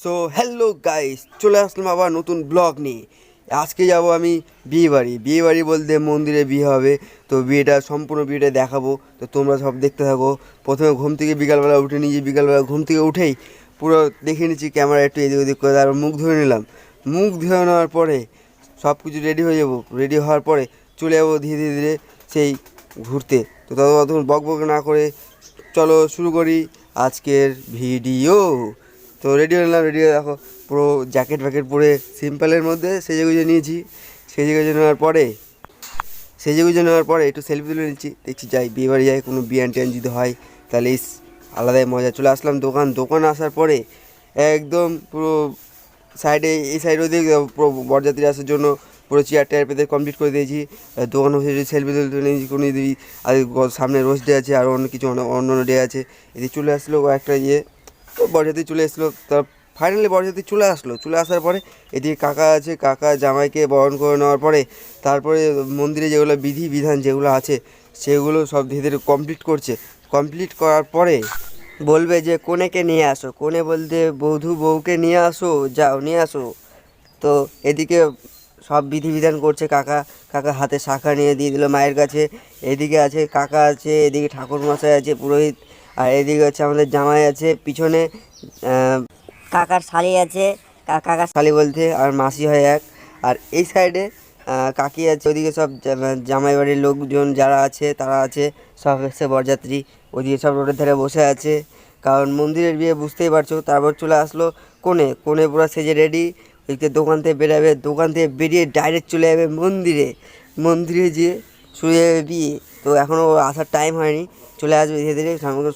So hello guys চলে আসলাম আবার নতুন ব্লগ নিয়ে। আজকে যাব আমি বিয়ে বাড়ি। বিয়ে বাড়ি বলতে মন্দিরে বিয়ে হবে। তো বিয়েটা, সম্পূর্ণ বিয়েটা দেখাবো। তো তোমরা সব দেখতে থাকো। প্রথমে ঘুম থেকে বিকালবেলা উঠে নিয়েছি। বিকালবেলা ঘুম থেকে উঠেই পুরো দেখে নিচ্ছি ক্যামেরা একটু এদিক ওদিক করে। তারপর মুখ ধুয়ে নিলাম। মুখ ধুয়ে নেওয়ার পরে সব কিছু রেডি হয়ে যাব। রেডি হওয়ার পরে চলে যাব ধীরে ধীরে ধীরে সেই ঘুরতে। তো ততক্ষণ বক বক না করে চলো শুরু করি আজকের ভিডিও। তো রেডি হয়ে নিলাম, রেডি হয়ে দেখো, পুরো জ্যাকেট ফ্যাকেট পরে সিম্পলের মধ্যে সেজে গুজে নিয়েছি। সেজে গুজে নেওয়ার পরে, সেজে গুজে নেওয়ার পরে একটু সেলফি তুলে নিচ্ছি। দেখছি যাই, বিয়ে বাড়ি যাই কোনো বিয়ান টিয়ান যদি হয়, তাহলে ইস, আলাদাই মজা। চলে আসলাম দোকান দোকান আসার পরে একদম পুরো সাইডে এই সাইড ওদিক পুরো বরযাত্রী আসার জন্য পুরো চেয়ার টেয়ার পেতে কমপ্লিট করে দিয়েছি। দোকানে বসে যদি সেলফি তুলতে নিয়েছি, কোনো যদি আর সামনে রোজ ডে আছে, আর অন্য কিছু, অন্য অন্য ডে আছে, এদিকে চলে আসলো একটা ইয়ে। তো বরযাত্রী চলে এসলো তার ফাইনালি বরযাত্রী চলে আসলো। চলে আসার পরে এদিকে কাকা আছে, কাকা জামাইকে বরণ করে নেওয়ার পরে তারপরে মন্দিরে যেগুলো বিধি বিধান যেগুলো আছে, সেগুলো সব ধীরে ধীরে কমপ্লিট করছে। কমপ্লিট করার পরে বলবে যে, কোনেকে নিয়ে আসো? কোনে বলতে, বধূ বউকে নিয়ে আসো, যাও, নিয়ে আসো। তো এদিকে সব বিধিবিধান করছে। কাকা কাকা হাতে শাখা নিয়ে দিয়ে দিল মায়ের কাছে। এদিকে আছে, কাকা আছে, এদিকে ঠাকুর মশাই আছে, পুরোহিত, আর এদিকে হচ্ছে আমাদের জামাই আছে। পিছনে কাকার শালি আছে। কাকার শালি বলতে আর মাসি হয় এক। আর এই সাইডে কাকি আছে। ওদিকে সব জামাই বাড়ির লোকজন যারা আছে, তারা আছে। সব এসে বরযাত্রী। ওদিকে সব রোডের ধারে বসে আছে। কারণ মন্দিরের বিয়ে বুঝতেই পারছ, তারপর চলে আসলো কোণে। কোণে পুরো সেজে রেডি। ওইদিকে দোকান থেকে বেরাবে, দোকান থেকে বেরিয়ে ডাইরেক্ট চলে যাবে মন্দিরে। মন্দিরে গিয়ে শুয়ে যাবে বিয়ে। তো এখনও আসার টাইম হয়নি, চলে আসবে ধীরে ধীরে।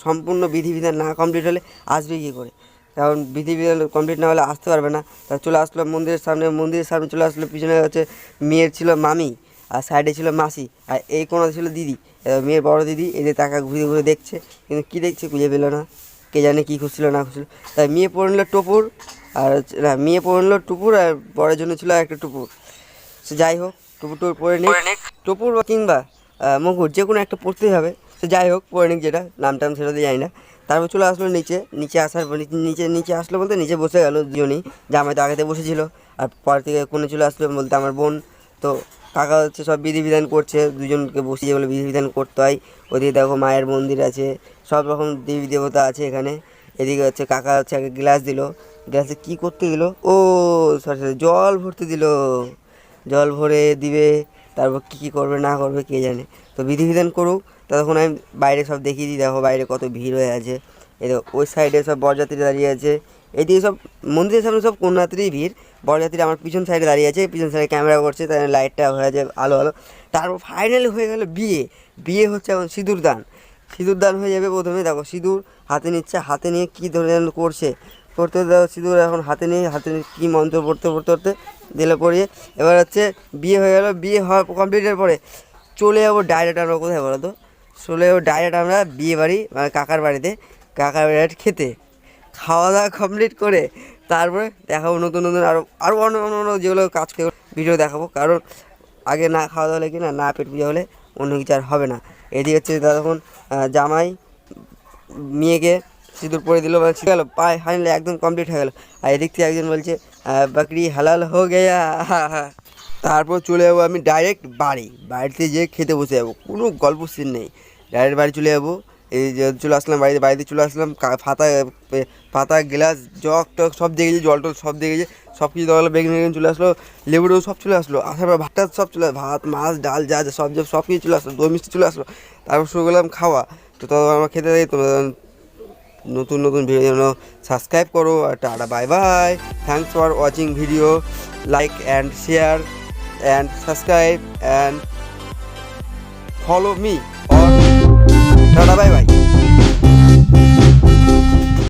সম্পূর্ণ বিধিবিধান না কমপ্লিট হলে আসবে কী করে? কারণ বিধিবিধান কমপ্লিট না হলে আসতে পারবে না। তা চলে আসলো মন্দিরের সামনে মন্দিরের সামনে চলে আসলো, পিছনে হচ্ছে মেয়ের ছিল মামি, আর সাইডে ছিল মাসি, আর এই কোণাতে ছিল দিদি। মেয়ের বড় দিদি এদের টাকা ঘুরে ঘুরে দেখছে, কিন্তু কী দেখছে খুঁজে পেল না। কে জানে কী খুঁজছিল না খুঁজছিল। তাই মেয়ে পরে নিল টুপুর আর না মেয়ে পরে নিল টুপুর আর বড়ের জন্য ছিল একটা টুপুর। সে যাই হোক টুপুর টুপুর পরে নিক। টুপুর বা কিংবা মুকুট যে কোনো একটা পড়তেই হবে। সে যাই হোক পরে নিক যেটা নাম টাম সেটা দিয়ে জানি না তারপর চলে আসলো নিচে নিচে আসার পর নিচে নিচে আসলো বলতে নিচে বসে গেল দুজনই। জামাই তো আগেতে বসেছিল আর পর থেকে কোনে চলে আসলো বলতে আমার বোন। তো কাকা হচ্ছে সব বিধিবিধান করছে, দুজনকে বসিয়ে বলে বিধিবিধান করতে হয়। ওদিকে দেখো মায়ের মন্দির আছে, সব রকম দেবী দেবতা আছে এখানে। এদিকে হচ্ছে কাকা হচ্ছে আগে গ্লাস দিল, গ্লাসে কি করতে দিল? ও, সরি সরি, জল ভরতে দিল। জল ভরে দিবে, তারপর কী কী করবে, না করবে কে জানে। তো বিধিবিধান করুক, ততক্ষণ আমি বাইরে সব দেখিয়ে দিই, দেখো বাইরে কত ভিড় হয়ে আছে। এই ওই সাইডে সব বরযাত্রী দাঁড়িয়ে আছে। এদিকে সব মন্দিরের সামনে সব কন্যাত্রী ভিড়। বরযাত্রী আমার পিছন সাইডে দাঁড়িয়ে আছে, পিছন সাইডে ক্যামেরা করছে তাই লাইটটা হয়ে যায় আলো আলো। তারপর ফাইনালি হয়ে গেল বিয়ে। বিয়ে হচ্ছে এখন সিঁদুর দান। সিঁদুর দান হয়ে যাবে প্রথমে। দেখো, সিঁদুর হাতে নিচ্ছে, হাতে নিয়ে কী ধরে করছে? করতে দেখো, সিঁদুর এখন হাতে নিয়ে হাতে নিয়ে কী মন্ত্র পড়তে পড়তে পড়তে দিলে পড়িয়ে। এবার হচ্ছে বিয়ে হয়ে গেল, বিয়ে হওয়া কমপ্লিটের পরে চলে যাব ডাইরেক্ট আমরা কোথায় বলো তো চলে যাব ডাইরেক্ট আমরা বিয়ে বাড়ি মানে কাকার বাড়িতে, কাকার বাড়ি খেতে। খাওয়া দাওয়া কমপ্লিট করে তারপরে দেখাবো নতুন নতুন আরও আরও অন্য অন্য অন্য যেগুলো কাজ করে ভিডিও দেখাবো। কারণ আগে না খাওয়া দাওয়া হলে কি না না পেট পুজো হলে অন্য কিছু আর হবে না। এদিকে হচ্ছে তখন জামাই, মেয়েকে সিঁদুর পরে দিল মানে ঠিক গেল, পায়ে ফাইনালি একদম কমপ্লিট হয়ে গেল। আর এদিক থেকে একজন বলছে বাকরি হালাল হো গেয়া। তারপর চলে যাব আমি ডাইরেক্ট বাড়ি। বাড়িতে যেয়ে খেতে বসে যাব, কোনো গল্প সিন নেই। ডাইরেক্ট বাড়ি চলে যাব। এই যে চলে আসলাম বাড়িতে বাড়িতে চলে আসলাম এ, পাতা গ্লাস জগ টক সব দেখেছি জল টল সব দেখেছি সব কিছু হলো বেগুন বেগুন চলে আসলো লেবু টেবু সব চলে আসলো আসার পর ভাতটা সব চলে ভাত মাছ ডাল যা যা সব সব কিছু চলে আসলো দই মিষ্টি চলে আসলো তারপর শুরু করলাম খাওয়া তো তখন আমার খেতে দেয় তোমরা নতুন নতুন ভিডিও যেন সাবস্ক্রাইব করো আর tata bye bye thanks for watching video like and share and subscribe and follow me tata bye bye.